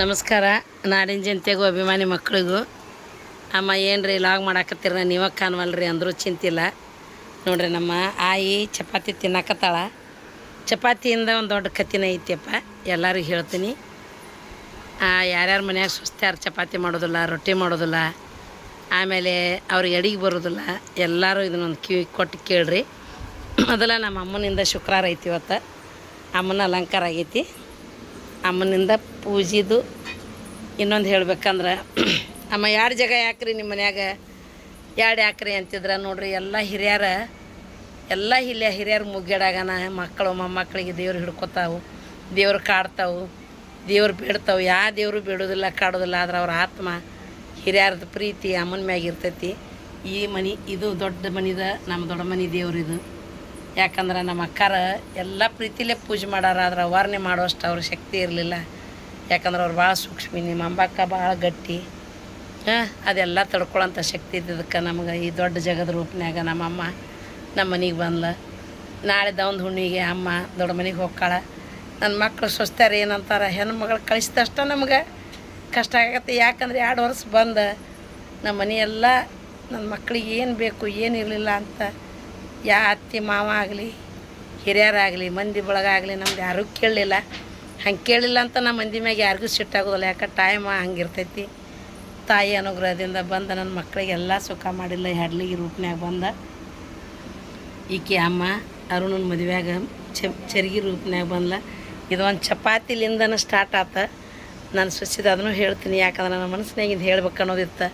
ನಮಸ್ಕಾರ. ನಾಡಿನ ಜನತೆಗೂ, ಅಭಿಮಾನಿ ಮಕ್ಕಳಿಗೂ. ಅಮ್ಮ ಏನು ರೀ ಲಾಗ್ ಮಾಡಾಕತ್ತೀರ ನೀವಾಗ ಕಾಣವಲ್ರಿ ಅಂದರೂ ಚಿಂತಿಲ್ಲ. ನೋಡ್ರಿ ನಮ್ಮ ಆಯಿ ಚಪಾತಿ ತಿನ್ನಕತ್ತಾಳ. ಚಪಾತಿಯಿಂದ ಒಂದು ದೊಡ್ಡ ಕತ್ತಿನ ಐತಿಯಪ್ಪ, ಎಲ್ಲರಿಗೂ ಹೇಳ್ತೀನಿ. ಯಾರ್ಯಾರ ಮನ್ಯಾಗ ಸುಸ್ತಾರ, ಚಪಾತಿ ಮಾಡೋದಿಲ್ಲ, ರೊಟ್ಟಿ ಮಾಡೋದಿಲ್ಲ, ಆಮೇಲೆ ಅವ್ರಿಗೆ ಅಡಿಗೆ ಬರೋದಿಲ್ಲ, ಎಲ್ಲರೂ ಇದನ್ನೊಂದು ಕಿವಿ ಕೊಟ್ಟು ಕೇಳ್ರಿ. ಮೊದಲ ನಮ್ಮ ಅಮ್ಮನಿಂದ ಶುಕ್ರವಾರ ಐತಿ ಇವತ್ತು. ಅಮ್ಮನ ಅಲಂಕಾರ ಆಗೈತಿ. ಅಮ್ಮನಿಂದ ಪೂಜಿದು. ಇನ್ನೊಂದು ಹೇಳ್ಬೇಕಂದ್ರೆ, ಅಮ್ಮ ಎರಡು ಜಾಗ ಯಾಕ್ರಿ ನಿಮ್ಮ ಮನ್ಯಾಗ? ಎರಡು ಯಾಕ್ರಿ ಅಂತಿದ್ರೆ ನೋಡ್ರಿ, ಎಲ್ಲ ಹಿರಿಯರ, ಎಲ್ಲ ಹಿರಿಯ ಹಿರಿಯರು ಮುಗ್ಗೇಡಾಗನ ಮಕ್ಕಳು ಮೊಮ್ಮಕ್ಕಳಿಗೆ ದೇವ್ರು ಹಿಡ್ಕೊತಾವು, ದೇವ್ರು ಕಾಡ್ತಾವು, ದೇವ್ರು ಬೇಡ್ತಾವು ಯಾವ ದೇವರು ಬೇಡೋದಿಲ್ಲ, ಕಾಡೋದಿಲ್ಲ, ಆದ್ರೆ ಅವ್ರ ಆತ್ಮ ಹಿರಿಯರದ ಪ್ರೀತಿ ಅಮ್ಮನ ಮ್ಯಾಗ ಇರ್ತೈತಿ. ಈ ಮನೆ, ಇದು ದೊಡ್ಡ ಮನಿದ ನಮ್ಮ ದೊಡ್ಡ ಮನೆ ದೇವ್ರು ಇದು ಯಾಕಂದ್ರೆ ನಮ್ಮ ಅಕ್ಕಾರ ಎಲ್ಲ ಪ್ರೀತಿಲೇ ಪೂಜೆ ಮಾಡಾರ, ಆದ್ರೆ ವಾರಣೆ ಮಾಡೋಷ್ಟು ಅವ್ರ ಶಕ್ತಿ ಇರಲಿಲ್ಲ. ಯಾಕಂದ್ರೆ ಅವ್ರು ಭಾಳ ಸೂಕ್ಷ್ಮಿ ನಿಮ್ಮ ಅಂಬಕ್ಕ ಭಾಳ ಗಟ್ಟಿ. ಹಾಂ, ಅದೆಲ್ಲ ತಡ್ಕೊಳ್ಳೋಂಥ ಶಕ್ತಿ ಇದ್ದದಕ್ಕೆ ನಮ್ಗೆ ಈ ದೊಡ್ಡ ಜಗದ ರೂಪನ್ಯಾಗ ನಮ್ಮಮ್ಮ ನಮ್ಮ ಮನೆಗೆ ಬಂದ್ಲ. ನಾಳೆ ದವಂದು ಹುಣ್ಣಿಗೆ ಅಮ್ಮ ದೊಡ್ಡ ಮನೆಗೆ ಹೋಗ್ಕಾಳ. ನನ್ನ ಮಕ್ಕಳು ಸ್ವಸ್ಥರ ಏನಂತಾರೆ, ಹೆಣ್ಮಗಳು ಕಳಿಸಿದಷ್ಟ ನಮ್ಗೆ ಕಷ್ಟ ಆಗತ್ತೆ. ಯಾಕಂದ್ರೆ ಎರಡು ವರ್ಷ ಬಂದ, ನಮ್ಮ ಮನೆಯೆಲ್ಲ ನನ್ನ ಮಕ್ಕಳಿಗೆ ಏನು ಬೇಕು, ಏನು ಇರಲಿಲ್ಲ ಅಂತ ಯಾ ಅತ್ತಿ ಮಾವ ಆಗಲಿ, ಹಿರಿಯರಾಗಲಿ, ಮಂದಿ ಬಳಗಾಗಲಿ ನಮ್ದು ಯಾರೂ ಕೇಳಲಿಲ್ಲ. ಹಂಗೆ ಕೇಳಿಲ್ಲ ಅಂತ ನಮ್ಮ ಮಂದಿ ಮ್ಯಾಗ ಯಾರಿಗೂ ಸಿಟ್ಟಾಗೋದಿಲ್ಲ ಯಾಕೆ ಟೈಮ್ ಹಂಗಿರ್ತೈತಿ. ತಾಯಿ ಅನುಗ್ರಹದಿಂದ ಬಂದ ನನ್ನ ಮಕ್ಕಳಿಗೆಲ್ಲ ಸುಖ ಮಾಡಿಲ್ಲ. ಹೆಡ್ಲಿಗೆ ರೂಪನ್ಯಾಗ ಬಂದ. ಈಕೆ ಅಮ್ಮ ಅರುಣನ ಮದುವೆಯಾಗ ಚರಿಗಿ ಬಂದ ಇದು ಇದೊಂದು ಚಪಾತಿಲಿಂದನೂ ಸ್ಟಾರ್ಟ್ ಆತ. ನಾನು ಸುಸಿದ ಅದನ್ನು ಹೇಳ್ತೀನಿ. ಯಾಕಂದ್ರೆ ನನ್ನ ಮನಸ್ಸಿನಾಗಿಂದು ಹೇಳ್ಬೇಕು ಅನ್ನೋದಿತ್ತು.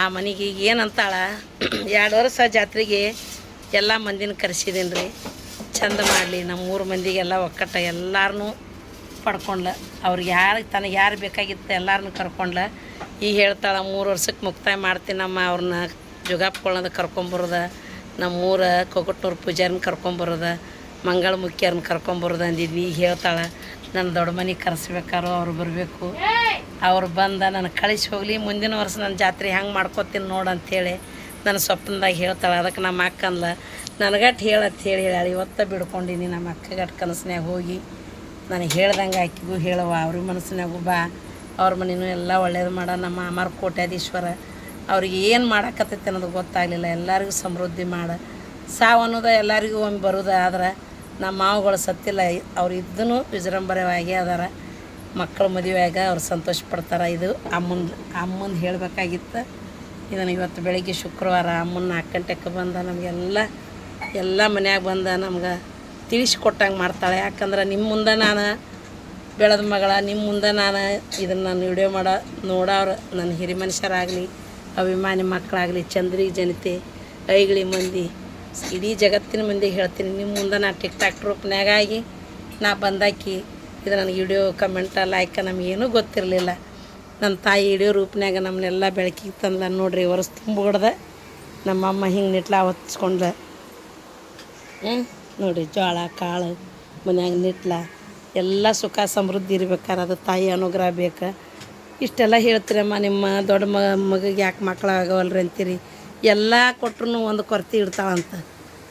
ಆ ಮನೆಗೆ ಈಗ ಏನಂತಾಳ, ಎರಡು ವರ್ಷ ಜಾತ್ರೆಗೆ ಎಲ್ಲ ಮಂದಿನ ಕರೆಸಿದ್ದೀನಿ ರೀ ಚಂದ ಮಾಡಲಿ ನಮ್ಮ ಮೂರು ಮಂದಿಗೆಲ್ಲ ಒಕ್ಕಟ್ಟ ಎಲ್ಲಾರನ್ನೂ ಪಡ್ಕೊಂಡ್ಲ. ಅವ್ರಿಗೆ ಯಾರು, ತನಗೆ ಯಾರು ಬೇಕಾಗಿತ್ತು ಎಲ್ಲಾರನ್ನೂ ಕರ್ಕೊಂಡ್ಲ. ಈಗ ಹೇಳ್ತಾಳೆ, ಮೂರು ವರ್ಷಕ್ಕೆ ಮುಕ್ತಾಯ ಮಾಡ್ತೀನಿ ನಮ್ಮ ಅವ್ರನ್ನ ಜುಗಾಪ್ಕೊಳ್ಳೋದು ಕರ್ಕೊಂಬರೋದ. ನಮ್ಮ ಊರ ಕೊಗಟ್ನೂರು ಪೂಜಾರನ್ನ ಕರ್ಕೊಂಬರೋದ. ಮಂಗಳ ಮುಖ್ಯರನ್ನ ಕರ್ಕೊಂಬರೋದು ಅಂದಿದ್ವಿ. ಈಗ ಹೇಳ್ತಾಳೆ ನನ್ನ ದೊಡ್ಡ ಮನೆಗೆ ಕರೆಸ್ಬೇಕಾರು, ಅವ್ರು ಬರಬೇಕು. ಅವ್ರು ಬಂದ ನನಗೆ ಕಳಿಸಿ ಹೋಗಲಿ, ಮುಂದಿನ ವರ್ಷ ನನ್ನ ಜಾತ್ರೆ ಹೆಂಗೆ ಮಾಡ್ಕೋತೀನಿ ನೋಡು ನನ್ನ ಸ್ವಪ್ನದಾಗ ಹೇಳ್ತಾಳೆ, ಅದಕ್ಕೆ ನಮ್ಮ ಅಕ್ಕಂದ್ಲ ನನಗಟ್ಟು ಹೇಳತ್ ಹೇಳಿ ಹೇಳಿ ಇವತ್ತ ಬಿಡ್ಕೊಂಡಿನಿ, ನಮ್ಮ ಅಕ್ಕಗಟ್ಟು ಕನಸಿನಾಗ ಹೋಗಿ, ನನಗೆ ಹೇಳ್ದಂಗೆ ಆಕಿಗೂ ಹೇಳವ ಅವ್ರ ಮನಸ್ಸಿನಾಗೂ ಬಾ, ಅವ್ರ ಮನೇನು ಎಲ್ಲ ಒಳ್ಳೇದು ಮಾಡ, ನಮ್ಮ ಅಮರ್ ಕೋಟ್ಯಾಧೀಶ್ವರ, ಅವ್ರಿಗೆ ಏನು ಮಾಡಾಕತ್ತೈತೆ ಅನ್ನೋದು ಗೊತ್ತಾಗಲಿಲ್ಲ, ಎಲ್ಲರಿಗೂ ಸಮೃದ್ಧಿ ಮಾಡ, ಸಾವು ಅನ್ನೋದು ಎಲ್ಲರಿಗೂ ಒಮ್ಮೆ ಬರೋದು, ಆದ್ರೆ ನಮ್ಮ ಮಾವುಗಳು ಸತ್ತಿಲ್ಲ, ಅವ್ರು ಇದ್ದೂ ವಿಜೃಂಭರವಾಗಿ ಅದಾರ, ಮಕ್ಕಳ ಮದುವೆಯಾಗ ಅವ್ರು ಸಂತೋಷ ಪಡ್ತಾರೆ, ಇದು ಅಮ್ಮನ ಅಮ್ಮಂದು ಹೇಳಬೇಕಾಗಿತ್ತು ಇದನ್ನು ಇವತ್ತು ಬೆಳಗ್ಗೆ ಶುಕ್ರವಾರ ಅಮ್ಮನ ನಾಲ್ಕು ಗಂಟೆಗೆ ಬಂದ ನಮಗೆಲ್ಲ, ಎಲ್ಲ ಮನ್ಯಾಗ ಬಂದ ನಮ್ಗೆ ತಿಳಿಸ್ಕೊಟ್ಟಂಗೆ ಮಾಡ್ತಾಳೆ. ಯಾಕಂದ್ರೆ ನಿಮ್ಮ ಮುಂದೆ ನಾನು ಬೆಳೆದ ಮಗಳ ನಿಮ್ಮ ಮುಂದೆ ನಾನು ಇದನ್ನು ನಾನು ವಿಡಿಯೋ ಮಾಡೋ, ನೋಡೋರು ನನ್ನ ಹಿರಿ ಮನುಷ್ಯರಾಗಲಿ, ಅಭಿಮಾನಿ ಮಕ್ಕಳಾಗಲಿ, ಚಂದ್ರಿ, ಜನತೆ ಐಗಳಿ ಮಂದಿ, ಇಡೀ ಜಗತ್ತಿನ ಮಂದಿ ಹೇಳ್ತೀನಿ ನಿಮ್ಮ ಮುಂದೆ ನಾ ಟಿಕ್ ಟಾಕ್ ರೂಪನಾಗಿ ನಾ ಬಂದಾಕಿ, ಇದು ನನಗೆ ವಿಡಿಯೋ ಕಮೆಂಟ ಲೈಕ ನಮಗೇನೂ ಗೊತ್ತಿರಲಿಲ್ಲ. ನನ್ನ ತಾಯಿ ಇಡೀ ರೂಪನ್ಯಾಗ ನಮ್ಮನ್ನೆಲ್ಲ ಬೆಳಕಿಗೆ ತಂದ ನೋಡ್ರಿ, ವರ್ಷ ತುಂಬಿಡ್ದ ನಮ್ಮಮ್ಮ ಹಿಂಗೆ ನಿಟ್ಲ ಹ್ಞೂ ನೋಡಿ ಜೋಳ ಕಾಳು, ಮನ್ಯಾಗ ನಿಟ್ಲ. ಎಲ್ಲ ಸುಖ ಸಮೃದ್ಧಿ ಇರ್ಬೇಕಾರೆ, ಅದು ತಾಯಿ ಅನುಗ್ರಹ ಬೇಕು. ಇಷ್ಟೆಲ್ಲ ಹೇಳ್ತೀರಮ್ಮ, ನಿಮ್ಮ ದೊಡ್ಡ ಮಗ ಮಗಗೆ ಯಾಕೆ ಮಕ್ಕಳಾಗವಲ್ರಿ ಅಂತೀರಿ? ಎಲ್ಲ ಕೊಟ್ರು ಒಂದು ಕೊರತೆ ಇಡ್ತಾವಂತ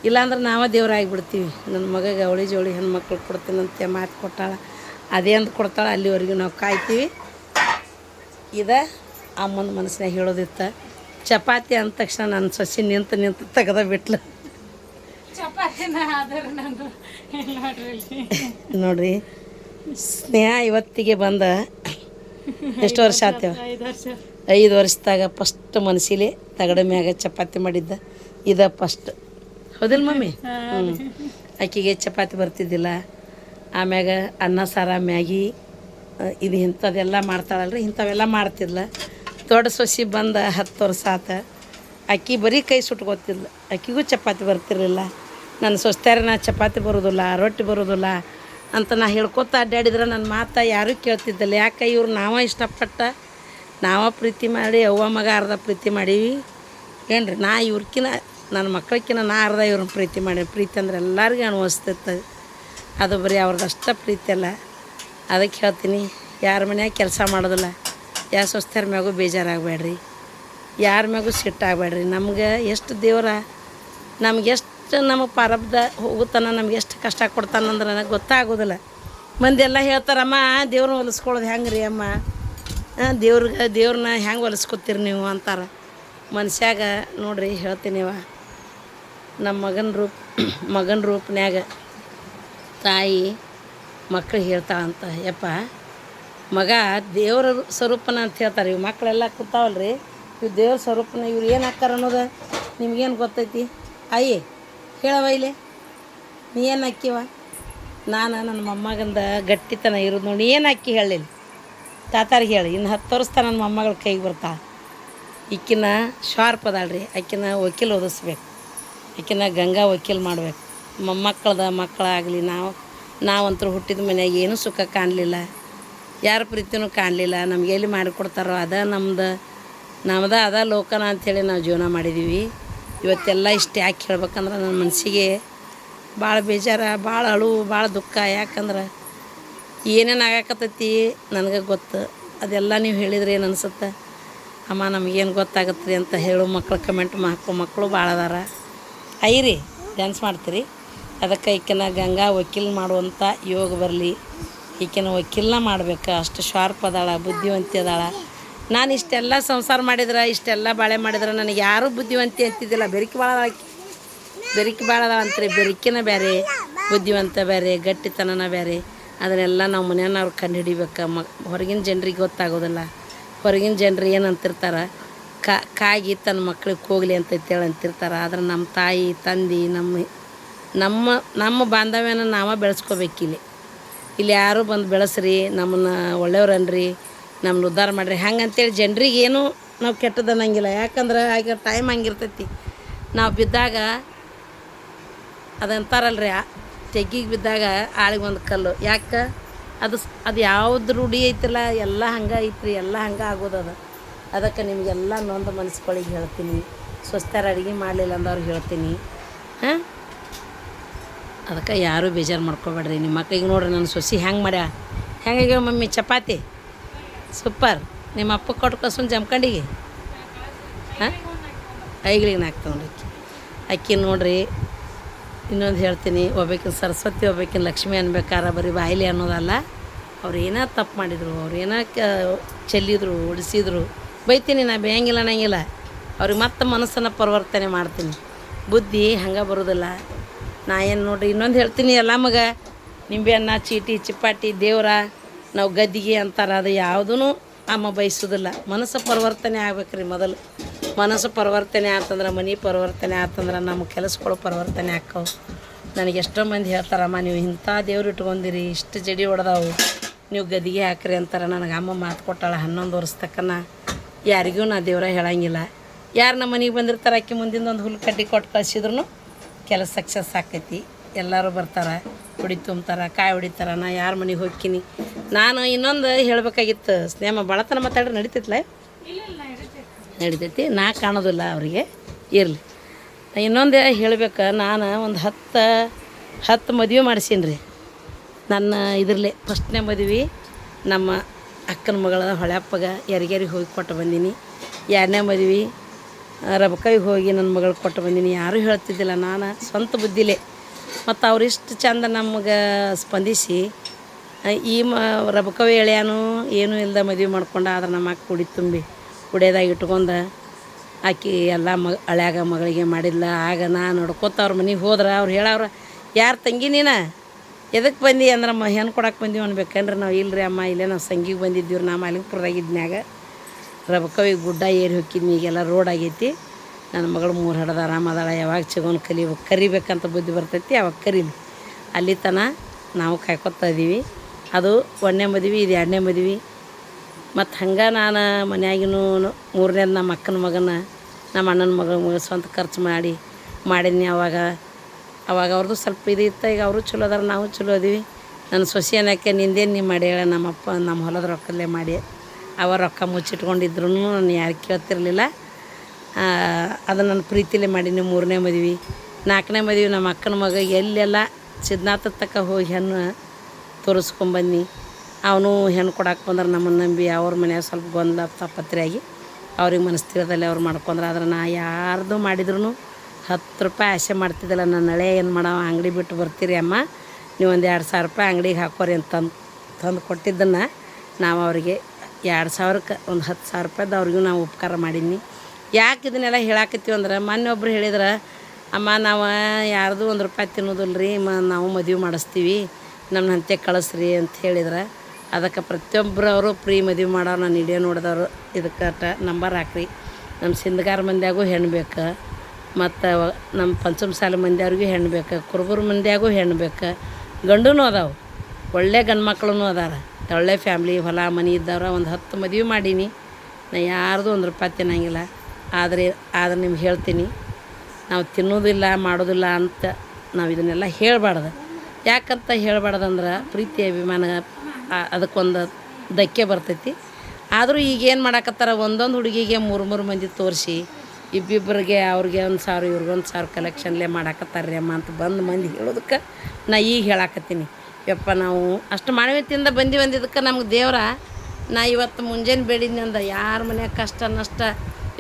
ಇಲ್ಲಾಂದ್ರೆ ನಾವೇ ದೇವರಾಗಿಬಿಡ್ತೀವಿ ನನ್ನ ಮಗಗೆ ಅವಳಿ ಜೋಳಿ ಹೆಣ್ಮಕ್ಳು ಕೊಡ್ತೀನಂತೆ ಮಾತು ಕೊಟ್ಟಾಳ. ಅದೇ ಅಂತ ಕೊಡ್ತಾಳೆ, ಅಲ್ಲಿವರೆಗೂ ನಾವು ಕಾಯ್ತೀವಿ. ಇದ ಅಮ್ಮನ ಮನಸ್ಸಿನಾಗ ಹೇಳೋದಿತ್ತು. ಚಪಾತಿ ಅಂದ ತಕ್ಷಣ ನನ್ನ ಸೊಸಿ ನಿಂತು ನಿಂತು ತೆಗೆದ ಬಿಟ್ಲು. ನೋಡ್ರಿ ಸ್ನೇಹ ಇವತ್ತಿಗೆ ಬಂದ ಎಷ್ಟು ವರ್ಷ ಆತೇವ ಐದು ವರ್ಷದಾಗ ಫಸ್ಟ್ ಮನಸ್ಸಿಲಿ ತಗಡ ಮ್ಯಾಗ ಚಪಾತಿ ಮಾಡಿದ್ದ. ಇದ ಫಸ್ಟ್ ಹೌದಿಲ್ಲ ಮಮ್ಮಿ? ಹ್ಞೂ ಆಕಿಗೆ ಚಪಾತಿ ಬರ್ತಿದ್ದಿಲ್ಲ. ಆಮ್ಯಾಗ ಅನ್ನ ಸಾರ ಮ್ಯಾಗಿ ಇದು ಇಂಥದ್ದೆಲ್ಲ ಮಾಡ್ತಾಳಲ್ರಿ, ಇಂಥವೆಲ್ಲ ಮಾಡ್ತಿದ್ಲ. ದೊಡ್ಡ ಸೊಸಿ ಬಂದ ಹತ್ತು ವರ್ಷ ಆತ. ಅಕ್ಕಿ ಬರೀ ಕೈ ಸುಟ್ಕೋತಿದ್ಲ. ಅಕ್ಕಿಗೂ ಚಪಾತಿ ಬರ್ತಿರಲಿಲ್ಲ. ನನ್ನ ಸೊಸ್ತ್ಯಾರ, ನಾ ಚಪಾತಿ ಬರೋದಿಲ್ಲ, ರೊಟ್ಟಿ ಬರೋದಿಲ್ಲ ಅಂತ ನಾ ಹೇಳ್ಕೊತ ಅಡ್ಡಾಡಿದ್ರೆ ನನ್ನ ಮಾತು ಯಾರೂ ಕೇಳ್ತಿದ್ದಿಲ್ಲ. ಯಾಕೆ ಇವ್ರು ನಾವೇ ಇಷ್ಟಪಟ್ಟ, ನಾವ ಪ್ರೀತಿ ಮಾಡಿ, ಅವ್ವ ಮಗ ಅರ್ಧ ಪ್ರೀತಿ ಮಾಡೀವಿ. ಏನ್ರಿ, ನಾ ಇವ್ರಕಿನ ನನ್ನ ಮಕ್ಕಳಕ್ಕಿನ ನಾ ಅರ್ಧ ಇವ್ರನ್ನ ಪ್ರೀತಿ ಮಾಡಿ ಪ್ರೀತಿ ಅಂದ್ರೆ ಎಲ್ಲರಿಗೂ ಅನುಭವಿಸ್ತೈತೆ ಅದು ಬರೀ ಅವ್ರದ್ದಷ್ಟ ಪ್ರೀತಿ ಅಲ್ಲ. ಅದಕ್ಕೆ ಹೇಳ್ತೀನಿ, ಯಾರ ಮನ್ಯಾಗ ಕೆಲಸ ಮಾಡೋದಿಲ್ಲ ಯಾವ ಸ್ವಸ್ಥರ ಮ್ಯಾಗೂ ಬೇಜಾರಾಗಬೇಡ್ರಿ, ಯಾರ ಮ್ಯಾಗೂ ಸಿಟ್ಟಾಗಬೇಡ್ರಿ. ನಮ್ಗೆ ಎಷ್ಟು ದೇವರ, ನಮ್ಗೆ ಎಷ್ಟು ನಮಗೆ ಪ್ರಾರಬ್ಧ ಹೋಗುತ್ತಾನ, ನಮ್ಗೆ ಎಷ್ಟು ಕಷ್ಟ ಕೊಡ್ತಾನಂದ್ರೆ ನನಗೆ ಗೊತ್ತಾಗೋದಿಲ್ಲ. ಮಂದಿ ಎಲ್ಲ ಹೇಳ್ತಾರಮ್ಮ, ದೇವ್ರನ್ನ ಹೊಲಿಸ್ಕೊಳ್ಳೋದು ಹೆಂಗೆ ರೀ ಅಮ್ಮ ದೇವ್ರಿಗೆ, ದೇವ್ರನ್ನ ಹೆಂಗೆ ಹೊಲಿಸ್ಕೊತೀರಿ ನೀವು ಅಂತಾರೆ. ಮನುಷ್ಯಾಗ ನೋಡ್ರಿ ಹೇಳ್ತೀನಿವ ನಮ್ಮ ಮಗನ ರೂಪ, ಮಗನ ರೂಪನ್ಯಾಗ ತಾಯಿ ಮಕ್ಳಿಗೆ ಹೇಳ್ತಾಳಂತ ಯಪ್ಪ, ಮಗ ದೇವರ ಸ್ವರೂಪನ ಅಂತ ಹೇಳ್ತಾರೆ. ಇವು ಮಕ್ಕಳೆಲ್ಲ ಕೂತಾವಲ್ರಿ. ಇವು ದೇವ್ರ ಸ್ವರೂಪನ ಇವ್ರು ಏನು ಹಾಕ್ತಾರೆ ಅನ್ನೋದು ನಿಮ್ಗೇನು ಗೊತ್ತೈತಿ? ಅಯ್ಯ ಹೇಳವ ಇಲ್ಲಿ. ನೀ ಏನು ಹಾಕಿವ ನಾನು ನನ್ನ ಮೊಮ್ಮಗಂದ ಗಟ್ಟಿತನ ಇರೋದು ನೋಡಿ ಏನು ಅಕ್ಕಿ ಹೇಳಿಲ್ಲ ತಾತಾರಿಗೆ ಹೇಳಿ, ಇನ್ನು ಹತ್ತು ವರ್ಷ ನನ್ನ ಮೊಮ್ಮಗಳ ಕೈಗೆ ಬರ್ತಾ. ಇಕ್ಕಿನ ಶಾರ್ಪ್ ಅದಾಳ್ರಿ. ಆಕಿನ ವಕೀಲ್ ಓದಿಸ್ಬೇಕು ಆಕಿನ ಗಂಗಾ ವಕೀಲ್ ಮಾಡ್ಬೇಕು. ಮೊಮ್ಮಕ್ಕಳ್ದ ಮಕ್ಕಳಾಗಲಿ ನಾವು ನಾವಂತರೂ ಹುಟ್ಟಿದ ಮನ್ಯಾಗ ಏನೂ ಸುಖ ಕಾಣಲಿಲ್ಲ. ಯಾರ ಪ್ರೀತಿನೂ ಕಾಣಲಿಲ್ಲ. ನಮ್ಗೆ ಎಲ್ಲಿ ಮಾಡಿಕೊಡ್ತಾರೋ ಅದ ನಮ್ದು, ನಮ್ದ ಅದ ಲೋಕನ ಅಂಥೇಳಿ ನಾವು ಜೀವನ ಮಾಡಿದ್ದೀವಿ ಇವತ್ತೆಲ್ಲ ಇಷ್ಟು. ಯಾಕೆ ಹೇಳ್ಬೇಕಂದ್ರೆ ನನ್ನ ಮನಸ್ಸಿಗೆ ಭಾಳ ಬೇಜಾರ, ಭಾಳ ಅಳು, ಭಾಳ ದುಃಖ. ಯಾಕಂದ್ರೆ ಏನೇನು ಆಗಾಕತ್ತೈತಿ ನನಗೆ ಗೊತ್ತು. ಅದೆಲ್ಲ ನೀವು ಹೇಳಿದ್ರೆ ಏನು ಅನ್ಸುತ್ತೆ? ಅಮ್ಮ, ನಮಗೇನು ಗೊತ್ತಾಗತ್ತೆ ರೀ ಅಂತ ಹೇಳೋ. ಮಕ್ಳು ಕಮೆಂಟ್ ಹಾಕೋ. ಮಕ್ಕಳು ಭಾಳ ಅದಾರ. ಐರಿ ಡ್ಯಾನ್ಸ್ ಮಾಡ್ತೀರಿ? ಅದಕ್ಕೆ ಈಕಿನ ಗಂಗಾ ವಕೀಲ್ ಮಾಡುವಂಥ ಯೋಗ ಬರಲಿ. ಈಕಿನ ವಕೀಲನ ಮಾಡ್ಬೇಕು. ಅಷ್ಟು ಶಾರ್ಪ್ ಅದಾಳ, ಬುದ್ಧಿವಂತಿ ಅದಾಳ. ನಾನು ಇಷ್ಟೆಲ್ಲ ಸಂಸಾರ ಮಾಡಿದ್ರೆ, ಇಷ್ಟೆಲ್ಲ ಬಾಳೆ ಮಾಡಿದ್ರೆ ನನಗೆ ಯಾರೂ ಬುದ್ಧಿವಂತಿ ಅಂತಿದ್ದಿಲ್ಲ. ಬೆರಿಕೆ ಭಾಳ ಆಕಿ. ಬೆರಿಕೆ ಭಾಳ ಅದಾವ ಅಂತೀರಿ. ಬೆರಿಕಿನ ಬೇರೆ ಬುದ್ಧಿವಂತ ಬೇರೆ ಗಟ್ಟಿತನನ ಬೇರೆ ಅದನ್ನೆಲ್ಲ ನಾವು ಮನೆಯವ್ರು ಕಂಡು ಹಿಡಿಬೇಕು. ಮ, ಹೊರಗಿನ ಜನರಿಗೆ ಗೊತ್ತಾಗೋದಿಲ್ಲ. ಹೊರಗಿನ ಜನರು ಏನು ಅಂತಿರ್ತಾರೆ? ಕಾ, ಕಾಗಿ ತನ್ನ ಮಕ್ಳಿಗೆ ಹೋಗಲಿ ಅಂತ ಹೇಳಿ ಅಂತಿರ್ತಾರೆ. ಆದ್ರೆ ನಮ್ಮ ತಾಯಿ, ತಂದೆ ನಮ್ಮ ನಮ್ಮ ನಮ್ಮ ಬಾಂಧವ್ಯನ ನಾವೇ ಬೆಳೆಸ್ಕೋಬೇಕಿಲ್ಲಿ. ಇಲ್ಲಿ ಯಾರು ಬಂದು ಬೆಳೆಸ್ರಿ, ನಮ್ಮನ್ನ ಒಳ್ಳೆಯವ್ರನ್ರಿ ನಮ್ಮನ್ನ ಉದ್ಧಾರ ಮಾಡಿರಿ. ಹಂಗೆ ಅಂತೇಳಿ ಜನರಿಗೆ ಏನೂ ನಾವು ಕೆಟ್ಟದ್ದು ಯಾಕಂದ್ರೆ ಆಗ ಟೈಮ್ ಹಂಗಿರ್ತೈತಿ. ನಾವು ಬಿದ್ದಾಗ, ಅದಂತಾರಲ್ರಿ ತೆಗ್ಗಿಗೆ ಬಿದ್ದಾಗ ಆಳಿಗೆ ಒಂದು ಕಲ್ಲು. ಯಾಕೆ? ಅದು ಅದು ಯಾವ್ದು ರೂಢಿ ಐತಲ್ಲ, ಎಲ್ಲ ಹಂಗೆ ಐತ್ರಿ, ಎಲ್ಲ ಹಂಗೆ ಆಗೋದದ ಅದಕ್ಕೆ ನಿಮಗೆಲ್ಲ ನೊಂದು ಮನಸ್ಸುಗಳಿಗೆ ಹೇಳ್ತೀನಿ. ಸ್ವಸ್ಥರ ಅಡುಗೆ ಮಾಡಲಿಲ್ಲ ಅಂದವ್ರಿಗೆ ಹೇಳ್ತೀನಿ. ಹಾಂ? ಅದಕ್ಕೆ ಯಾರೂ ಬೇಜಾರು ಮಾಡ್ಕೋಬೇಡ್ರಿ. ನಿಮ್ಮ ಮಕ್ಕಳಿಗೆ ನೋಡ್ರಿ ನನ್ನ ಸೊಸಿ ಹೆಂಗೆ ಮಾಡ್ಯ? ಹೆಂಗೆ ಮಮ್ಮಿ ಚಪಾತಿ? ಸೂಪರ್. ನಿಮ್ಮ ಅಪ್ಪ ಕೊಟ್ಟು ಕಸುನ್ ಜಮ್ಕಂಡಿಗೆ? ಹಾಂ? ಐಗಳಿಗೆ ನಾಲ್ಕು ತೊಗೊಂಡು ಅಕ್ಕಿ. ಅಕ್ಕಿ ನೋಡ್ರಿ, ಇನ್ನೊಂದು ಹೇಳ್ತೀನಿ, ಒಬ್ಬಾಕಿನ ಸರಸ್ವತಿ, ಒಬ್ಬಾಕಿನ ಲಕ್ಷ್ಮಿ ಅನ್ಬೇಕಾರ, ಬರೀ ಬಾಯಿಲಿ ಅನ್ನೋದಲ್ಲ. ಅವ್ರು ಏನೋ ತಪ್ಪು ಮಾಡಿದರು, ಅವ್ರು ಏನೋ ಕ, ಚೆಲ್ಲಿದ್ರು, ಉಡಿಸಿದ್ರು. ಬೈತೀನಿ ನಾ, ಬೇಯಂಗಿಲ್ಲ ಅನ್ನಂಗಿಲ್ಲ. ಅವ್ರಿಗೆ ಮತ್ತೆ ಮನಸ್ಸನ್ನು ಪರಿವರ್ತನೆ ಮಾಡ್ತೀನಿ. ಬುದ್ಧಿ ಹಂಗೆ ಬರೋದಿಲ್ಲ. ನಾ ಏನು ನೋಡ್ರಿ, ಇನ್ನೊಂದು ಹೇಳ್ತೀನಿ ಎಲ್ಲ ಮಗ. ನಿಂಬೆ ಅನ್ನ, ಚೀಟಿ ಚಿಪ್ಪಾಟಿ ದೇವ್ರ, ನಾವು ಗದ್ದಿಗೆ ಅಂತಾರೆ, ಅದು ಯಾವುದೂ ಅಮ್ಮ ಬಯಸೋದಿಲ್ಲ. ಮನಸ್ಸು ಪರಿವರ್ತನೆ ಆಗ್ಬೇಕ್ರಿ ಮೊದಲು. ಮನಸ್ಸು ಪರಿವರ್ತನೆ ಆತಂದ್ರೆ ಮನೆ ಪರಿವರ್ತನೆ ಆತಂದ್ರೆ ನಮ್ಮ ಕೆಲಸಗಳು ಪರಿವರ್ತನೆ ಆಕ್ಕವು ನನಗೆ ಎಷ್ಟೋ ಮಂದಿ ಹೇಳ್ತಾರಮ್ಮ, ನೀವು ಇಂಥ ದೇವ್ರು ಇಟ್ಕೊಂಡಿರಿ ಇಷ್ಟು ಜಡಿ ಹೊಡೆದವು. ನೀವು ಗದಿಗೆ ಹಾಕ್ರಿ ಅಂತಾರೆ, ನನಗೆ ಅಮ್ಮ ಮಾತು ಕೊಟ್ಟಾಳ ಹನ್ನೊಂದು ವರ್ಷ ತಕ್ಕನ. ಯಾರಿಗೂ ನಾ ದೇವ್ರ ಹೇಳಂಗಿಲ್ಲ. ಯಾರು ನಮ್ಮ ಮನೆಗೆ ಬಂದಿರ್ತಾರೆ, ಅಕ್ಕಿ ಮುಂದಿಂದ ಒಂದು ಹುಲ್ಲು ಕಡ್ಡಿ ಕೊಟ್ಟು ಕಳ್ಸಿದ್ರು ಕೆಲಸ ಸಕ್ಸಸ್ ಆಕೈತಿ. ಎಲ್ಲರೂ ಬರ್ತಾರೆ, ಹೊಡಿ ತುಂಬ್ತಾರೆ, ಕಾಯಿ ಹೊಡಿತಾರೆ, ನಾ ಯಾರ ಮನೆಗೆ ಹೋಗ್ತೀನಿ. ನಾನು ಇನ್ನೊಂದು ಹೇಳಬೇಕಾಗಿತ್ತು, ಸ್ನೇಹ, ಬಳತನ ಮಾತಾಡ್ರೆ ನಡೀತಿತ್ಲ? ನಡಿತೈತಿ, ನಾ ಕಾಣೋದಿಲ್ಲ ಅವರಿಗೆ, ಇರಲಿ. ಇನ್ನೊಂದು ಹೇಳ್ಬೇಕು, ನಾನು ಒಂದು ಹತ್ತು ಹತ್ತು ಮದುವೆ ಮಾಡಿಸೀನಿ ರೀ ನನ್ನ ಇದರಲ್ಲಿ, ಫಸ್ಟ್ನೇ ಮದುವೆ, ನಮ್ಮ ಅಕ್ಕನ ಮಗಳ ಹೊಳೆಪ್ಪಗ ಯಾರಿಗ್ಯಾರಿಗೆ ಹೋಗಿ ಕೊಟ್ಟು ಬಂದೀನಿ. ಎರಡನೇ ಮದುವೆ ರಬಕೈಗೆ ಹೋಗಿ ನನ್ನ ಮಗಳು ಕೊಟ್ಟು ಬಂದೀನಿ. ಯಾರೂ ಹೇಳ್ತಿದ್ದಿಲ್ಲ ನಾನು. ಸ್ವಂತ ಬುದ್ಧಿಲೇ. ಮತ್ತು ಅವ್ರಿಷ್ಟು ಚಂದ ನಮಗೆ ಸ್ಪಂದಿಸಿ ಈ ಮ ರಬಕವಿ ಎಳ್ಯಾನು ಏನೂ ಇಲ್ಲದ ಮದುವೆ ಮಾಡ್ಕೊಂಡು ಆದ್ರೆ ನಮ್ಮ ಅಕ್ಕ ಕುಡಿ ತುಂಬಿ ಕುಡಿಯೋದಾಗ ಇಟ್ಕೊಂಡು ಆಕಿ ಎಲ್ಲ ಮಗ ಹಳ್ಯಾಗ ಮಗಳಿಗೆ ಮಾಡಿಲ್ಲ ಆಗ ನಾ ನೋಡ್ಕೋತ ಅವ್ರ ಮನೆಗೆ ಹೋದ್ರೆ ಅವ್ರು ಹೇಳವ್ರ, ಯಾರು ತಂಗಿ ನೀನು? ಎದಕ್ಕೆ ಬಂದಿ? ಅಂದ್ರೆ, ಮ ಹೆಣ್ಣು ಕೊಡಕ್ಕೆ ಬಂದೀವಿ ಅನ್ಬೇಕಂದ್ರೆ ನಾವು ಇಲ್ಲರಿ ಅಮ್ಮ, ಇಲ್ಲೇ ನಾವು ಸಂಗಿಗೆ ಬಂದಿದ್ದೀವಿ ನಾ ಮಾಲಿಂಗ್ಪುರದಾಗಿದ್ನ್ಯಾಗ ರಬಕವಿ ಗುಡ್ಡ ಏರಿ ಹೋಗಿದ್ನಿ ಈಗೆಲ್ಲ ರೋಡ್ ಆಗೈತಿ. ನನ್ನ ಮಗಳು ಮೂರು ಹಡದ ಆರಾಮದಾಳ, ಯಾವಾಗ ಚಗೋನ್ ಕಲಿಬೇಕು ಕರಿಬೇಕಂತ ಬುದ್ಧಿ ಬರ್ತೈತಿ, ಅವಾಗ ಕರೀನಿ ಅಲ್ಲಿ ತನ ನಾವು ಕಾಯ್ಕೊತಾ ಇದ್ದೀವಿ ಅದು ಒಂದನೇ ಮದುವೆ, ಇದು ಎರಡನೇ ಮದುವೆ. ಮತ್ತು ಹಂಗೆ ನಾನು ಮನ್ಯಾಗಿನೂ ಮೂರನೇದು ನಮ್ಮ ಅಕ್ಕನ ಮಗನ, ನಮ್ಮ ಅಣ್ಣನ ಮಗ ಮಗ ಸ್ವಂತ ಖರ್ಚು ಮಾಡಿ, ಮಾಡಿದ್ನಿ ಅವಾಗ. ಅವಾಗ ಅವ್ರದ್ದು ಸ್ವಲ್ಪ ಇದು ಇತ್ತು, ಈಗ ಅವರು ಚಲೋ ಅದಾರ, ನಾವು ಚಲೋ ಅದೀವಿ ನನ್ನ ಸೊಸೆ ಅನ್ನಕ್ಕೆ ನಿಂದೇನು ನೀ ಮಾಡಿ ಹೇಳ, ನಮ್ಮಪ್ಪ, ನಮ್ಮ ಹೊಲದ ರೊಕ್ಕಲ್ಲೇ ಮಾಡಿ. ಅವ ರೊಕ್ಕ ಮುಚ್ಚಿಟ್ಕೊಂಡಿದ್ರು ನಾನು ಯಾರು ಕೇಳ್ತಿರ್ಲಿಲ್ಲ. ಅದು ನನ್ನ ಪ್ರೀತಿಲೇ ಮಾಡೀನಿ ಮೂರನೇ ಮದುವೆ. ನಾಲ್ಕನೇ ಮದುವೆ ನಮ್ಮ ಅಕ್ಕನ ಮಗ ಎಲ್ಲೆಲ್ಲ ಸಿದ್ಧಾರ್ಥ ತಕ್ಕ ಹೋಗಿ ಹೆಣ್ಣು ತೋರಿಸ್ಕೊಂಬನ್ನಿ ಅವನು ಹೆಣ್ಣು ಕೊಡಕ್ಕೆ ಬಂದ್ರೆ ನಮ್ಮನ್ನು ನಂಬಿ, ಅವ್ರ ಮನ್ಯಾಗ ಸ್ವಲ್ಪ ಗೊಂದಲ ತಪ್ಪತ್ರೆಯಾಗಿ ಅವ್ರಿಗೆ ಮನಸ್ಥಿರದಲ್ಲಿ ಅವ್ರು ಮಾಡ್ಕೊಂಡ್ರೆ. ಆದ್ರೆ ನಾ ಯಾರ್ದು ಮಾಡಿದ್ರು ಹತ್ತು ರೂಪಾಯಿ ಆಸೆ ಮಾಡ್ತಿದ್ದಿಲ್ಲ. ನನ್ನ ಹಳೆ ಏನು ಮಾಡವ, ಅಂಗಡಿ ಬಿಟ್ಟು ಬರ್ತೀರಿ ಅಮ್ಮ. ನೀವು ಒಂದು ಎರಡು ಸಾವಿರ ರೂಪಾಯಿ ಅಂಗಡಿಗೆ ಹಾಕೋರಿ ಅಂತ ತಂದು ತಂದು ಕೊಟ್ಟಿದ್ದನ್ನು ನಾವು ಅವರಿಗೆ ಎರಡು ಸಾವಿರಕ್ಕೆ ಒಂದು ಹತ್ತು ಸಾವಿರ ರೂಪಾಯ್ದು ಅವ್ರಿಗೂ ನಾವು ಉಪಕಾರ ಮಾಡೀನಿ ಯಾಕೆ ಇದನ್ನೆಲ್ಲ ಹೇಳಾಕತ್ತೀವಿ ಅಂದ್ರೆ, ಮೊನ್ನೆ ಒಬ್ರು ಹೇಳಿದ್ರೆ, ಅಮ್ಮ, ನಾವು ಯಾರ್ದು ಒಂದು ರೂಪಾಯಿ ತಿನ್ನೋದಿಲ್ಲ ರೀ ಮ, ನಾವು ಮದುವೆ ಮಾಡಿಸ್ತೀವಿ ನಮ್ಮನ್ನ ಹಂತೆ ಕಳಿಸ್ರಿ ಅಂತ ಹೇಳಿದ್ರೆ. ಅದಕ್ಕೆ ಪ್ರತಿಯೊಬ್ಬರು ಅವರು ಪ್ರೀ ಮದುವೆ ಮಾಡೋರು ನಾನು ವಿಡಿಯೋ ನೋಡಿದವರು, ಇದಕ್ಕೆ ನಂಬರ್ ಹಾಕ್ರಿ. ನಮ್ಮ ಸಿಂಧಗಾರ ಮಂದಿಯಾಗೂ ಹೆಣ್ಣು ಬೇಕು, ಮತ್ತು ನಮ್ಮ ಪಂಚಮ ಸಾಲ ಮಂದಿಯವ್ರಿಗೂ ಹೆಣ್ಣು ಬೇಕು, ಕುರುಬರ ಮಂದಿಯಾಗೂ ಹೆಣ್ಣು ಬೇಕು. ಗಂಡೂ ಅದಾವೆ, ಒಳ್ಳೆ ಗಂಡು ಮಕ್ಕಳೂ ಅದಾರ. ಒಳ್ಳೆ ಫ್ಯಾಮ್ಲಿ ಹೊಲ, ಮನೆ ಇದ್ದವ್ರ ಒಂದು ಹತ್ತು ಮದುವೆ ಮಾಡೀನಿ. ನಾ ಯಾರ್ದು ಒಂದು ರೂಪಾಯಿ ತಿನ್ನಂಗಿಲ್ಲ. ಆದರೆ, ಆದ್ರೆ ನಿಮ್ಗೆ ಹೇಳ್ತೀನಿ, ನಾವು ತಿನ್ನೋದಿಲ್ಲ, ಮಾಡೋದಿಲ್ಲ ಅಂತ ನಾವು ಇದನ್ನೆಲ್ಲ ಹೇಳಬಾರ್ದು. ಯಾಕಂತ ಹೇಳಬಾರ್ದಂದ್ರೆ ಪ್ರೀತಿ, ಅಭಿಮಾನ ಅದಕ್ಕೊಂದು ಧಕ್ಕೆ ಬರ್ತೈತಿ. ಆದರೂ ಈಗ ಏನು ಮಾಡಾಕತ್ತಾರ? ಒಂದೊಂದು ಹುಡುಗಿಗೆ ಮೂರು ಮೂರು ಮಂದಿ ತೋರಿಸಿ ಇಬ್ಬಿಬ್ಬರಿಗೆ ಅವ್ರಿಗೆ ಒಂದು ಸಾವಿರ ಇವ್ರಿಗೆ ಒಂದು ಸಾವಿರ ಕಲೆಕ್ಷನ್ಲೇ ಮಾಡಾಕತ್ತಾರ್ರಿ ಅಮ್ಮ ಅಂತ ಬಂದು ಮಂದಿ ಹೇಳೋದಕ್ಕೆ ನಾ ಈಗ ಹೇಳಾಕತ್ತೀನಿ. ಯಪ್ಪ ನಾವು ಅಷ್ಟು ಮಾನವೀಯತೆಯಿಂದ ಬಂದು ಬಂದಿದ್ದಕ್ಕೆ ನಮ್ಗೆ ದೇವ್ರ, ನಾ ಇವತ್ತು ಮುಂಜಾನೆ ಬೇಡಿದ್ನಿ ಅಂದ, ಯಾರ ಮನ್ಯಾಗ ಕಷ್ಟ ನಷ್ಟ,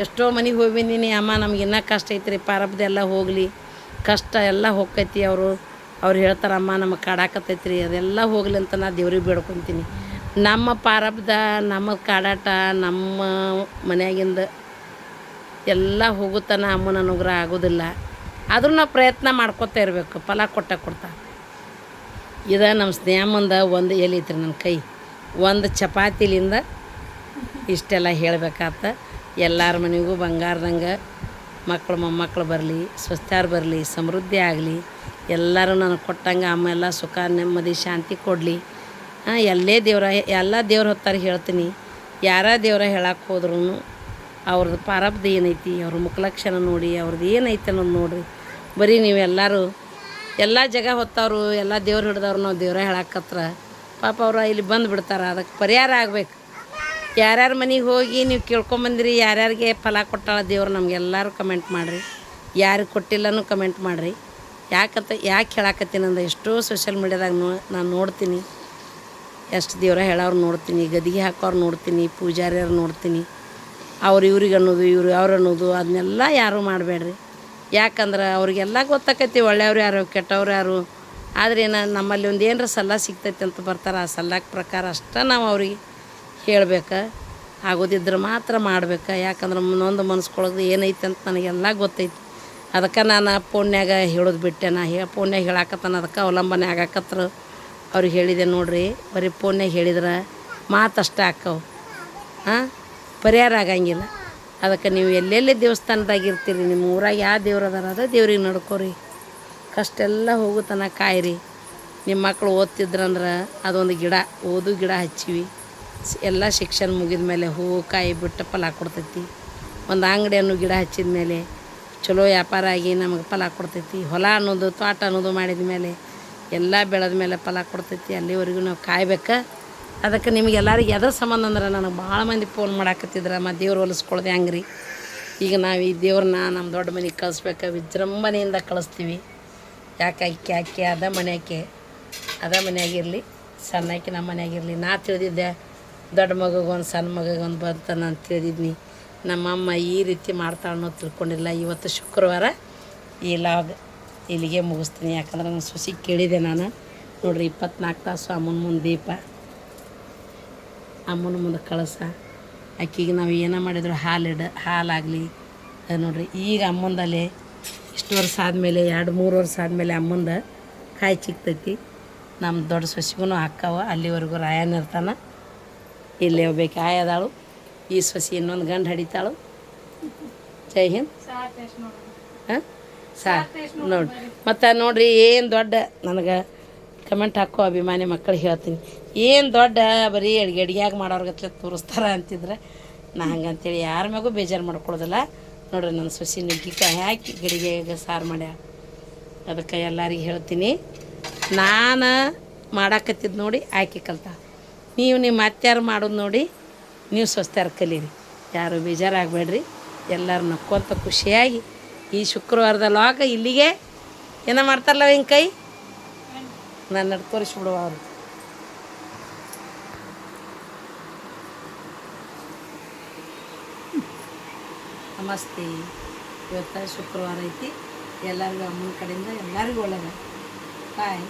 ಎಷ್ಟೋ ಮನೆಗೆ ಹೋಗಿ ಬಂದೀನಿ, ಅಮ್ಮ ನಮ್ಗೆ ಇನ್ನೂ ಕಷ್ಟ ಐತ್ರಿ ಪಾರಬ್ದೆಲ್ಲ ಹೋಗಲಿ, ಕಷ್ಟ ಎಲ್ಲ ಹೋಗ್ತೈತಿ ಅವರು, ಅವ್ರು ಹೇಳ್ತಾರಮ್ಮ ನಮಗೆ ಕಾಡಾಕತ್ತೈತಿ ರೀ ಅದೆಲ್ಲ ಹೋಗ್ಲಿ ಅಂತ ನಾ ದೇವ್ರಿಗೆ ಬೇಡ್ಕೊತೀನಿ. ನಮ್ಮ ಪಾರಬ್ದ, ನಮ್ಮ ಕಾಡಾಟ, ನಮ್ಮ ಮನೆಯಾಗಿಂದ ಎಲ್ಲ ಹೋಗುತ್ತಾನ ಅಮ್ಮನ ಅನುಗ್ರಹ ಆಗೋದಿಲ್ಲ. ಆದರೂ ನಾವು ಪ್ರಯತ್ನ ಮಾಡ್ಕೊತಾ ಇರಬೇಕು, ಫಲ ಕೊಟ್ಟ ಕೊಡ್ತಾ. ಇದು ನಮ್ಮ ಸ್ನೇಹಮ್ಮಂದ ಒಂದು ಎಲೆ ಐತ್ರಿ ನನ್ನ ಕೈ. ಒಂದು ಚಪಾತಿಲಿಂದ ಇಷ್ಟೆಲ್ಲ ಹೇಳಬೇಕಾತ. ಎಲ್ಲರ ಮನೆಗೂ ಬಂಗಾರದಂಗೆ ಮಕ್ಕಳು ಮೊಮ್ಮಕ್ಕಳು ಬರಲಿ ಸ್ವಸ್ಥಾರ ಬರಲಿ, ಸಮೃದ್ಧಿ ಆಗಲಿ, ಎಲ್ಲರೂ ನನಗೆ ಕೊಟ್ಟಂಗೆ ಎಲ್ಲ ಸುಖ, ನೆಮ್ಮದಿ, ಶಾಂತಿ ಕೊಡಲಿ. ಎಲ್ಲೇ ದೇವ್ರ, ಎಲ್ಲ ದೇವ್ರ ಹೊತ್ತಾರೆ ಹೇಳ್ತೀನಿ. ಯಾರ ದೇವ್ರ ಹೇಳಕ್ಕೆ ಹೋದ್ರೂ ಅವ್ರದ್ದು ಪ್ರಾರಬ್ಧ ಏನೈತಿ, ಅವ್ರ ಮುಖಲಕ್ಷಣ ನೋಡಿ ಅವ್ರದ್ದು ಏನೈತೆ ಅನ್ನೋದು ನೋಡ್ರಿ. ಬರೀ ನೀವೆಲ್ಲರೂ ಎಲ್ಲ ಜಾಗ ಹೊತ್ತವರು, ಎಲ್ಲ ದೇವ್ರು ಹಿಡ್ದವ್ರು ನಾವು ದೇವ್ರ ಹೇಳಕ್ಕತ್ರ ಪಾಪ ಅವರು ಇಲ್ಲಿ ಬಂದು ಬಿಡ್ತಾರೆ ಅದಕ್ಕೆ ಪರಿಹಾರ ಆಗ್ಬೇಕು. ಯಾರ್ಯಾರ ಮನೆಗೆ ಹೋಗಿ ನೀವು ಕೇಳ್ಕೊಂಬಂದಿರಿ, ಯಾರ್ಯಾರಿಗೆ ಫಲ ಕೊಟ್ಟಾಳ ದೇವ್ರು ನಮಗೆಲ್ಲರೂ ಕಮೆಂಟ್ ಮಾಡಿರಿ. ಯಾರಿಗೆ ಕೊಟ್ಟಿಲ್ಲನೂ ಕಮೆಂಟ್ ಮಾಡಿರಿ. ಯಾಕಂತ, ಯಾಕೆ ಹೇಳಾಕತ್ತೀನಿ ಅಂದ್ರೆ ಎಷ್ಟೋ ಸೋಷಿಯಲ್ ಮೀಡ್ಯಾದಾಗ ನೋ, ನಾನು ನೋಡ್ತೀನಿ. ಎಷ್ಟು ದೇವ್ರ ಹೇಳೋರು ನೋಡ್ತೀನಿ ಗದಿಗೆ ಹಾಕೋರು ನೋಡ್ತೀನಿ ಪೂಜಾರಿಯವ್ರು ನೋಡ್ತೀನಿ. ಅವ್ರು ಇವ್ರಿಗೆ ಅನ್ನೋದು, ಇವ್ರು ಅವ್ರು ಅನ್ನೋದು ಅದನ್ನೆಲ್ಲ ಯಾರೂ ಮಾಡಬೇಡ್ರಿ. ಯಾಕಂದ್ರೆ ಅವ್ರಿಗೆಲ್ಲ ಗೊತ್ತಾಕೈತಿ ಒಳ್ಳೆಯವ್ರು ಯಾರು, ಕೆಟ್ಟವ್ರು ಯಾರು. ಆದರೆ ಏನು ನಮ್ಮಲ್ಲಿ ಒಂದು ಏನರ ಸಲಹೆ ಸಿಗ್ತೈತೆ ಅಂತ ಬರ್ತಾರೆ, ಆ ಸಲಹೆ ಪ್ರಕಾರ ಅಷ್ಟೇ ನಾವು ಅವ್ರಿಗೆ ಹೇಳ್ಬೇಕು. ಆಗೋದಿದ್ರೆ ಮಾತ್ರ ಮಾಡ್ಬೇಕು. ಯಾಕಂದ್ರೆ ಮುಂದೊಂದು ಮನ್ಸ್ಕೊಳ್ಳೋದು ಏನೈತೆ ಅಂತ ನನಗೆಲ್ಲ ಗೊತ್ತೈತಿ. ಅದಕ್ಕೆ ನಾನು ಫೋನ್ಯಾಗ ಹೇಳೋದು ಬಿಟ್ಟೆ. ನಾ ಹೇ, ಫೋನ್ಯಾಗ ಹೇಳಾಕತ್ತಾನ, ಅದಕ್ಕೆ ಅವಲಂಬನೆ ಆಗಾಕತ್ರ. ಅವ್ರಿಗೆ ಹೇಳಿದೆ ನೋಡ್ರಿ, ಬರೀ ಫೋನ್ಯಾಗ ಹೇಳಿದ್ರೆ ಮಾತಷ್ಟೇ ಹಾಕವು ಹಾಂ ಪರಿಹಾರ ಆಗಂಗಿಲ್ಲ. ಅದಕ್ಕೆ ನೀವು ಎಲ್ಲೆಲ್ಲಿ ದೇವಸ್ಥಾನದಾಗ ಇರ್ತೀರಿ, ನಿಮ್ಮ ಊರಾಗ ಯಾವ ದೇವ್ರು ಅದಾರ ಅದ ದೇವ್ರಿಗೆ ನಡ್ಕೋರಿ. ಕಷ್ಟೆಲ್ಲ ಹೋಗುತನ ಕಾಯಿರಿ. ನಿಮ್ಮ ಮಕ್ಕಳು ಓದ್ತಿದ್ರಂದ್ರೆ ಅದೊಂದು ಗಿಡ, ಓದು ಗಿಡ ಹಚ್ಚಿವಿ. ಎಲ್ಲ ಶಿಕ್ಷಣ ಮುಗಿದ ಮೇಲೆ ಹೂವು ಕಾಯಿ ಬಿಟ್ಟು ಫಲ ಕೊಡ್ತೈತಿ. ಒಂದು ಅಂಗಡಿ ಅನ್ನೋ ಗಿಡ ಹಚ್ಚಿದ ಮೇಲೆ ಚಲೋ ವ್ಯಾಪಾರ ಆಗಿ ನಮಗೆ ಫಲ ಕೊಡ್ತೈತಿ. ಹೊಲ ಅನ್ನೋದು, ತೋಟ ಅನ್ನೋದು ಮಾಡಿದ ಮೇಲೆ ಎಲ್ಲ ಬೆಳೆದ ಮೇಲೆ ಫಲ ಕೊಡ್ತೈತಿ. ಅಲ್ಲಿವರೆಗೂ ನಾವು ಕಾಯ್ಬೇಕು. ಅದಕ್ಕೆ ನಿಮ್ಗೆ ಎಲ್ಲರಿಗೆ ಎದ್ರ ಸಂಬಂಧ ಅಂದ್ರೆ ನನಗೆ ಭಾಳ ಮಂದಿ ಫೋನ್ ಮಾಡಾಕತ್ತಿದ್ರೆ ಮತ್ತು ದೇವ್ರು ಹೊಲಿಸ್ಕೊಳ್ದೆ ಹಂಗ್ರಿ. ಈಗ ನಾವು ಈ ದೇವ್ರನ್ನ ನಮ್ಮ ದೊಡ್ಡ ಮನೆಗೆ ಕಳಿಸ್ಬೇಕು ವಿಜೃಂಭಣೆಯಿಂದ ಕಳಿಸ್ತೀವಿ. ಯಾಕೆ ಅಕ್ಕಿ ಅಕ್ಕಿ ಅದ ಮನೆಯಾಕೆ ಅದ ಮನೆಯಾಗಿರಲಿ ಸಣ್ಣ ಆಕೆ ನಮ್ಮ ಮನೆಯಾಗಿರಲಿ ನಾ ತಿಳಿದಿದ್ದೆ, ದೊಡ್ಡ ಮಗುಗೆ ಒಂದು ಸಣ್ಣ ಮಗುಗೆ ಒಂದು ಬಂತ ನಾನು ತಿಳಿದಿದ್ನಿ. ನಮ್ಮಮ್ಮ ಈ ರೀತಿ ಮಾಡ್ತಾಳೆ ಅನ್ನೋದು ತಿಳ್ಕೊಂಡಿಲ್ಲ. ಇವತ್ತು ಶುಕ್ರವಾರ ಈ ಲಾಗ್ ಇಲ್ಲಿಗೆ ಮುಗಿಸ್ತೀನಿ. ಯಾಕಂದ್ರೆ ನಾನು ಸುಸಿ ಕೇಳಿದೆ ನಾನು. ನೋಡ್ರಿ ಇಪ್ಪತ್ನಾಲ್ಕು ತಾಸು ಅಮ್ಮನ ಮುಂದೆ ದೀಪ. ಅಮ್ಮನ ಮುಂದೆ ಕಳಸ. ಆಕಿಗೆ ನಾವು ಏನೋ ಮಾಡಿದ್ರು ಹಾಲಿಡ ಹಾಲಾಗಲಿ. ನೋಡ್ರಿ ಈಗ ಅಮ್ಮಂದಲ್ಲಿ ಇಷ್ಟು ವರ್ಷ ಆದಮೇಲೆ ಎರಡು ಮೂರು ವರ್ಷ ಆದಮೇಲೆ ಅಮ್ಮಂದ ಕಾಯಿ ಚಿಕ್ತೈತಿ. ನಮ್ಮ ದೊಡ್ಡ ಸೊಸಿಗೂ ಹಾಕವ ಅಲ್ಲಿವರೆಗೂ ರಾಯನ ಇರ್ತಾನೆ. ಇಲ್ಲಿ ಒಬ್ಬಾಕಿ ಆಯದಾಳು. ಅದಾಳು ಈ ಸೊಸಿ ಇನ್ನೊಂದು ಗಂಡು ಹಡಿತಾಳು. ಜೈ ಹಿಂದ್. ಹಾಂ? ಸಾ ನೋಡಿ. ಮತ್ತು ನೋಡ್ರಿ ಏನು ದೊಡ್ಡ ನನಗೆ ಕಮೆಂಟ್ ಹಾಕೋ ಅಭಿಮಾನಿ ಮಕ್ಕಳಿಗೆ ಹೇಳ್ತೀನಿ. ಏನು ದೊಡ್ಡ ಬರೀ ಅಡ್ಗೆ ಅಡ್ಗ್ಯಾಗ ಮಾಡೋರ್ಗತ್ಲೆ ತೋರಿಸ್ತಾರ ಅಂತಿದ್ರೆ ನಾ ಹಂಗಂತೇಳಿ ಯಾರ ಮ್ಯಾಗೂ ಬೇಜಾರು ಮಾಡ್ಕೊಳ್ಳೋದಿಲ್ಲ. ನೋಡ್ರಿ ನನ್ನ ಸೊಸಿ ನುಗ್ಗಿಕಾಯಿ ಹಾಕಿ ಗಡಿಗೆಗೆ ಸಾರು ಮಾಡ್ಯ ಅದಕ್ಕೆ ಎಲ್ಲರಿಗೆ ಹೇಳ್ತೀನಿ. ನಾನು ಮಾಡಾಕತ್ತಿದ್ದು ನೋಡಿ ಆಕೆ ಕಲ್ತ. ನೀವು ನಿಮ್ಮ ಅತ್ಯಾರು ಮಾಡೋದು ನೋಡಿ ನೀವು ಸ್ವಸ್ಥರು ಕಲೀರಿ. ಯಾರು ಬೇಜಾರಾಗಬೇಡ್ರಿ ಎಲ್ಲರೂ ನಕ್ಕೊಂತ ಖುಷಿಯಾಗಿ ಈ ಶುಕ್ರವಾರದ ಲಾಗ ಇಲ್ಲಿಗೆ ಏನೋ ಮಾಡ್ತಾರಲ್ಲ ಹಿಂಗೆ ಕೈ ನನ್ನ ತೋರಿಸ್ಬಿಡುವ ಅವರು ನಮಸ್ತೆ ಇವತ್ತು ಶುಕ್ರವಾರ ಐತಿ ಎಲ್ಲರಿಗೂ ಅಮ್ಮನ ಕಡೆಯಿಂದ ಎಲ್ಲರಿಗೂ ಒಳ್ಳೆಯದ ಬಾಯ್